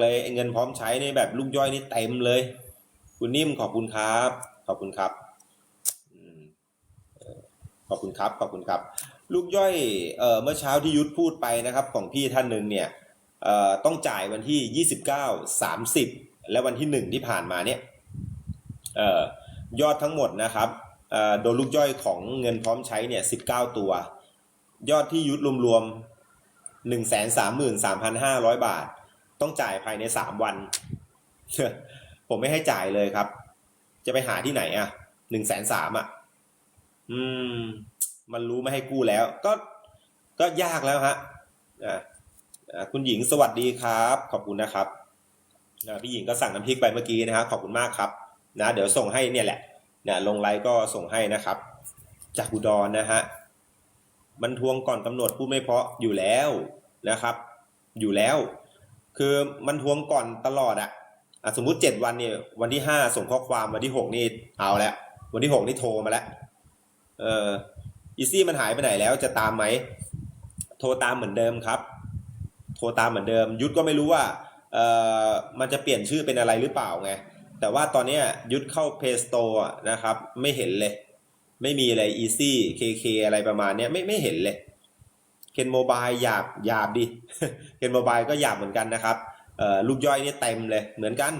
เลยไอ้เงินพร้อมใช้นี่แบบลูกย่อยนี่เต็มเลย คุณนิ่มขอบคุณครับ ขอบคุณครับขอบคุณครับขอบคุณครับ ลูกย่อยเอ่อเมื่อเช้าที่ยุทธพูดไปนะครับของพี่ท่านหนึ่งเนี่ยเอ่อต้องจ่ายวันที่ 29 30 และวันที่หนึ่งที่ผ่านมาเนี่ยเอ่อยอดทั้งหมดนะครับเอ่อโดนลูกย่อยของเงินพร้อมใช้เนี่ย19 ตัว ยอดที่ยุทธรวมๆหนึ่งแสนสามหมื่นสามพันห้าร้อยบาท ต้องจ่ายภายในสามวัน ผมไม่ให้จ่ายเลยครับ จะไปหาที่ไหนอะหนึ่งแสนสามอะ อืม มันรู้ไม่ให้กู้แล้ว ก็ก็ยากแล้วฮะอ่าคุณหญิงสวัสดีครับ ขอบคุณนะครับพี่หญิงก็สั่งน้ำพริกไปเมื่อกี้นะครับขอบคุณมากครับ นะ เดี๋ยวส่งให้เนี่ยแหละเนี่ยลงไลน์ก็ส่งให้นะครับ จากอุดรนะฮะมันทวงก่อนกำหนดพูดไม่เพาะอยู่แล้วนะครับ อยู่แล้ว คือมันทวงก่อนตลอดอะอะสมมุติเจ็ดวันเนี่ย วันที่ห้าส่งข้อความวันที่หกนี่เอาแล้ววันที่หกนี่โทรมาแล้วเอออีซี่มันหายไปไหนแล้วจะตามไหมโทรตามเหมือนเดิมครับ โทรตามเหมือนเดิม ยุทธก็ไม่รู้ว่าเออมันจะเปลี่ยนชื่อเป็นอะไรหรือเปล่าไงแต่ว่าตอนเนี้ยยุทธเข้า Play Store นะครับ ไม่เห็นเลย ไม่มีอะไร easy kk อะไรประมาณเนี้ยไม่ไม่เห็นเลย เคนโมบายหยาบหยาบดิเคนโมบายก็หยาบเหมือนกันนะครับลูกย่อยนี่เต็มเลยเหมือนกัน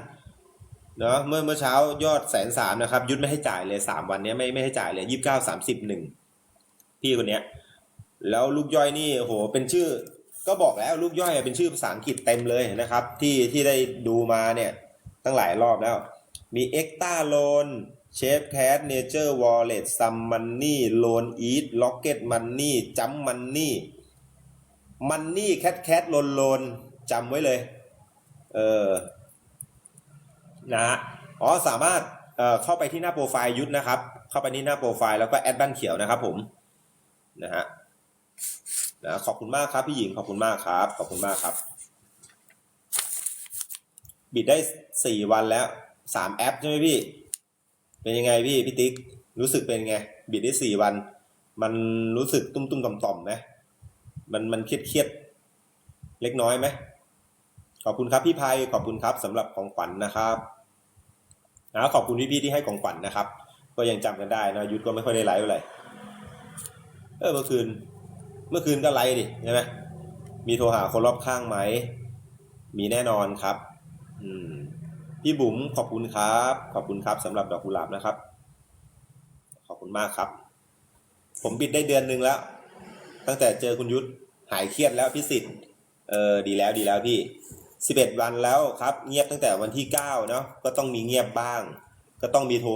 เนาะเมื่อเมื่อเช้ายอดแสนสามนะครับยุดไม่ให้จ่ายเลยสามวันนี้ไม่ไม่ให้จ่ายเลยยี่สิบเก้าสามสิบหนึ่งพี่คนเนี้ยแล้วลูกย่อยนี่โหเป็นชื่อ ก็บอกแล้วลูกย่อยเป็นชื่อภาษาอังกฤษเต็มเลยนะครับ ที่ที่ได้ดูมาเนี่ยตั้งหลายรอบแล้ว มี e x t a Loan Chef Cat Nature Wallet Some Money Loan Eat Rocket Money Jump Money Money Cat Cat Loan Loan จ มันนี่แคทแคทลนลนจำไว้เลย เออนะฮะอ๋อสามารถเอ่อเข้าไปที่หน้าโปรไฟล์ยุทธนะครับ เข้าไปที่หน้าโปรไฟล์แล้วก็แอดบ้านเขียวนะครับผมนะฮะนะขอบคุณมากครับพี่หญิงขอบคุณมากครับ ขอบคุณมากครับ บิดได้สี่วันแล้วสามแอปใช่ไหมพี่ เป็นยังไงพี่พี่ติ๊กรู้สึกเป็นไง บิดได้สี่วัน มันรู้สึกตุ้มตุ้มต่อมต่อมไหม มันมันเครียดเครียดเล็กน้อยไหมขอบคุณครับพี่ภัยขอบคุณครับสำหรับของขวัญนะครับนะขอบคุณพี่พี่ๆที่ให้ของขวัญนะครับ ก็ยังจำกันได้นะยุทธก็ไม่ค่อยได้ไลฟ์อะไรเออเมื่อคืน เมื่อคืนก็ไลฟ์ดิใช่ไหมมีโทรหาคนรอบข้างไหม มีแน่นอนครับ อืม พี่บุ๋มขอบคุณครับ ขอบคุณครับสำหรับดอกกุหลาบนะครับ ขอบคุณมากครับ ผมบิดได้เดือนหนึ่งแล้ว ตั้งแต่เจอคุณยุทธหายเครียดแล้วพี่สิทธิ์เออดีแล้วดีแล้วพี่สิบเอ็ดวันแล้วครับ เงียบตั้งแต่วันที่เก้าเนาะก็ต้องมีเงียบบ้าง ก็ต้องมีโทร